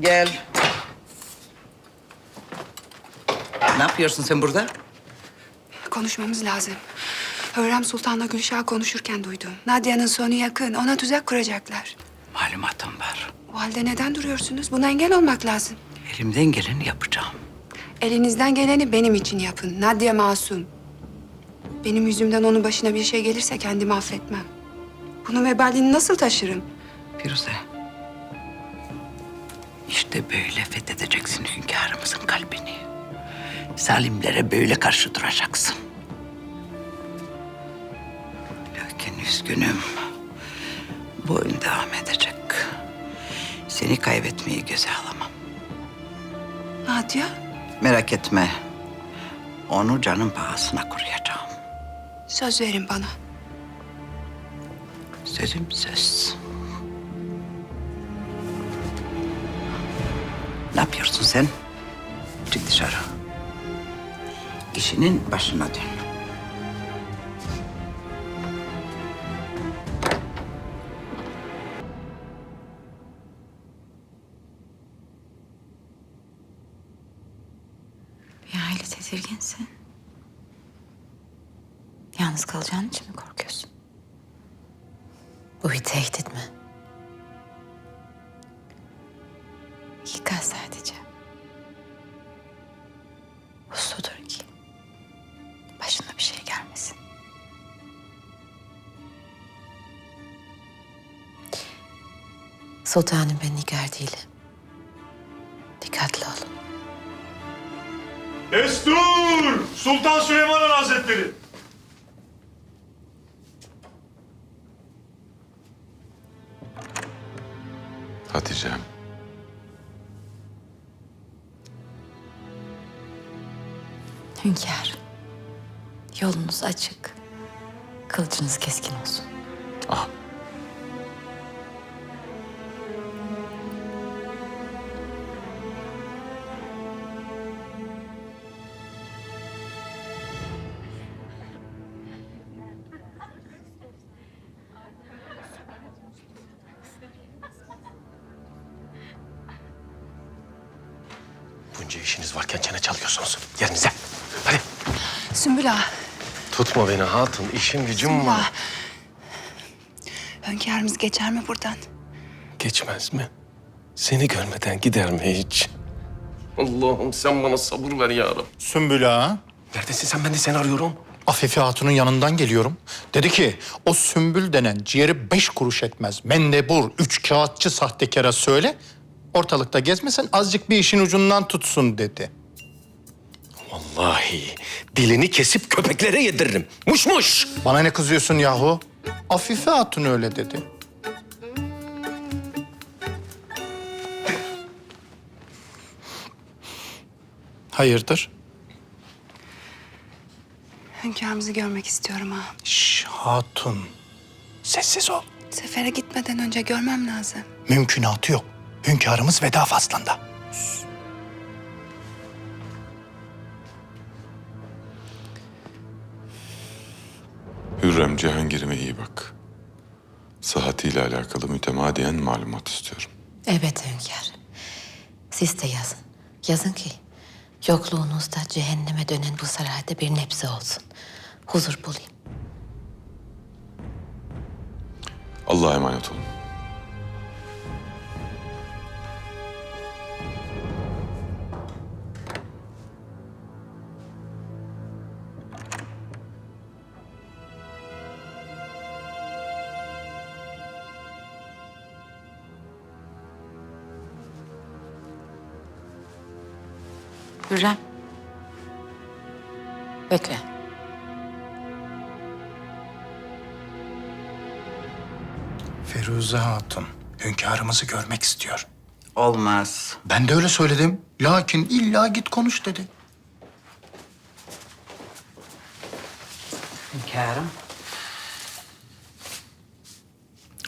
Gel. Ne yapıyorsun sen burada? Konuşmamız lazım. Hürrem Sultan'la Gülşah konuşurken duydum. Nadia'nın sonu yakın. Ona tuzak kuracaklar. Malumatım var. O halde neden duruyorsunuz? Buna engel olmak lazım. Elimden geleni yapacağım. Elinizden geleni benim için yapın. Nadia masum. Benim yüzümden onun başına bir şey gelirse kendimi affetmem. Bunun vebalini nasıl taşırım? Firuze. İşte böyle fethedeceksin hünkârımızın kalbini. Salimlere böyle karşı duracaksın. Lakin üzgünüm. Bu oyun devam edecek. Seni kaybetmeyi göze alamam. Nadia, Merak etme. Onu canın pahasına koruyacağım. söz verin bana. Sözüm söz. Ne yapıyorsun sen? Çık dışarı. İşinin başına dön. Bir hayli tedirginsin. Yalnız kalacağın için mi korkuyorsun? Bu bir tehdit mi? Sultanım ben nigar değilim. Dikkatli olun. Destur! Sultan Süleyman Han Hazretleri. Hatice'm. Hünkâr, yolunuz açık. Kılıcınız keskin olsun. Ah. Bunca işiniz varken çene çalıyorsunuz. Yerinize. Hadi. Sümbül Ağa, Tutma beni hatun. İşim gücüm Sümbül var. Hünkârımız geçer mi buradan? Geçmez mi? Seni görmeden gider mi hiç? Allah'ım sen bana sabır ver ya Rabbi. Sümbül Ağa, Neredesin sen? Ben de seni arıyorum. Afife Hatun'un yanından geliyorum. Dedi ki o Sümbül denen ciğeri beş kuruş etmez. Mendebur, üç kağıtçı sahtekara söyle. Ortalıkta gezmesin azıcık bir işin ucundan tutsun dedi. Vallahi dilini kesip köpeklere yediririm. Muş muş. Bana ne kızıyorsun yahu? Afife Hatun öyle dedi. Hayırdır? Hünkârımızı görmek istiyorum ha. Şş, hatun. Sessiz ol. Sefere gitmeden önce görmem lazım. Mümkünatı yok. Hünkârımız veda faslında. Hürrem Cihangir'ime iyi bak. Sıhhatiyle alakalı mütemadiyen malumat istiyorum. Evet hünkâr. Siz de yazın. Yazın ki yokluğunuzda cehenneme dönen bu sarayda bir nebze olsun. Huzur bulayım. Allah'a emanet olun. Hürrem. Bekle. Feruze Hatun, hünkârımızı görmek istiyor. Olmaz. Ben de öyle söyledim. Lakin illa git konuş dedi. Hünkârım.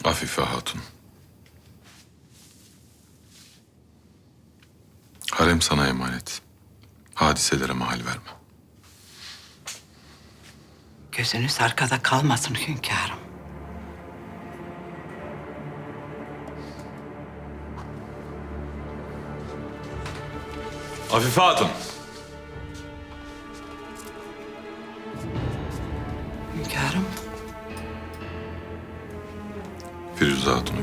Afife Hatun. Harem sana emanet. Hadiselere mahal verme. Gözünüz arkada kalmasın hünkârım. Afife Hatun. Hünkârım. Firuze Hatun'u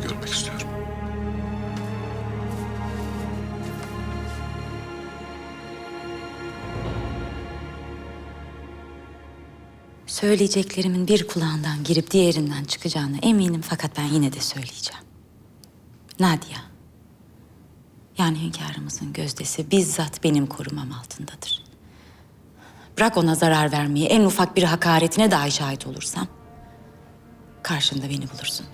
Söyleyeceklerimin bir kulağından girip diğerinden çıkacağına eminim fakat ben yine de söyleyeceğim. Nadia. Yani hünkârımızın gözdesi bizzat benim korumam altındadır. Bırak ona zarar vermeyi, en ufak bir hakaretine dahi şahit olursam... ...karşında beni bulursun.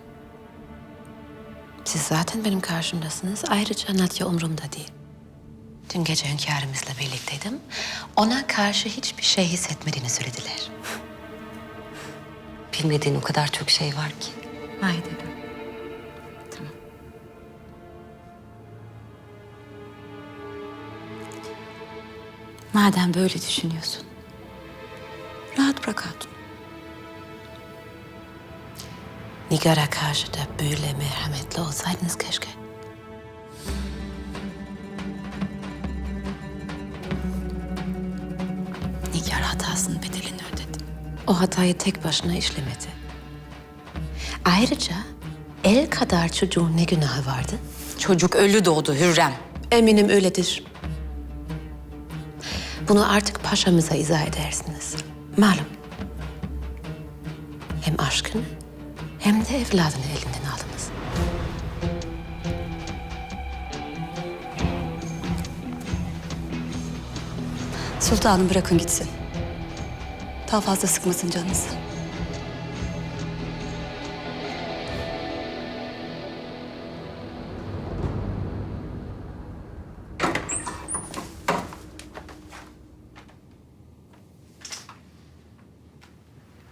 Siz zaten benim karşımdasınız. Ayrıca Nadia umurumda değil. Dün gece hünkârımızla birlikteydim. Ona karşı hiçbir şey hissetmediğini söylediler. Bilmediğin o kadar çok şey var ki. Haydi. Tamam. Madem böyle düşünüyorsun, rahat bırak hatun. Nigar'a karşı da böyle merhametli olsaydınız keşke. Nigar hatasının bedelini ödedi. O hatayı tek başına işlemedi. Ayrıca el kadar çocuğun ne günahı vardı? Çocuk ölü doğdu Hürrem. Eminim öyledir. Bunu artık paşamıza izah edersiniz. Malum. Hem aşkını hem de evladını elinden aldınız. Sultanım bırakın gitsin. Daha fazla sıkmasın canınızı.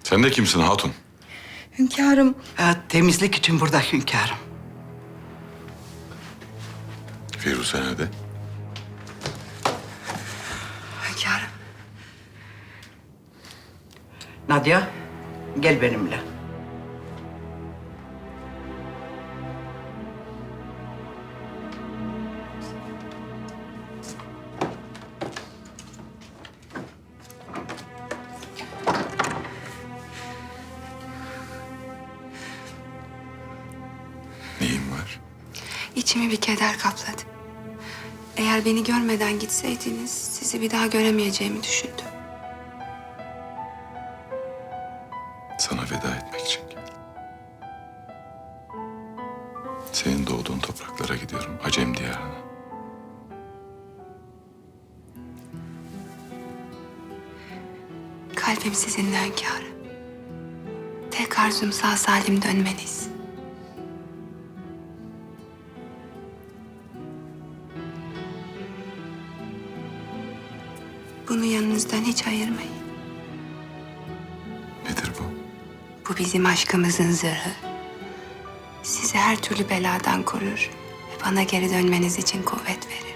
Sen de kimsin Hatun? Hünkârım, Ha, temizlik için burada hünkârım. Firuze nerede? Nadia, gel benimle. Neyin var? içimi bir keder kapladı. Eğer beni görmeden gitseydiniz sizi bir daha göremeyeceğimi düşündüm. Sana veda etmek için geldim. Senin doğduğun topraklara gidiyorum. Acem diyarına. Kalbim sizinle hünkârım. Tek arzum sağ salim dönmeniz. Bunu yanınızdan hiç ayırmayın. Bizim aşkımızın zırhı. Sizi her türlü beladan korur ve bana geri dönmeniz için kuvvet verir.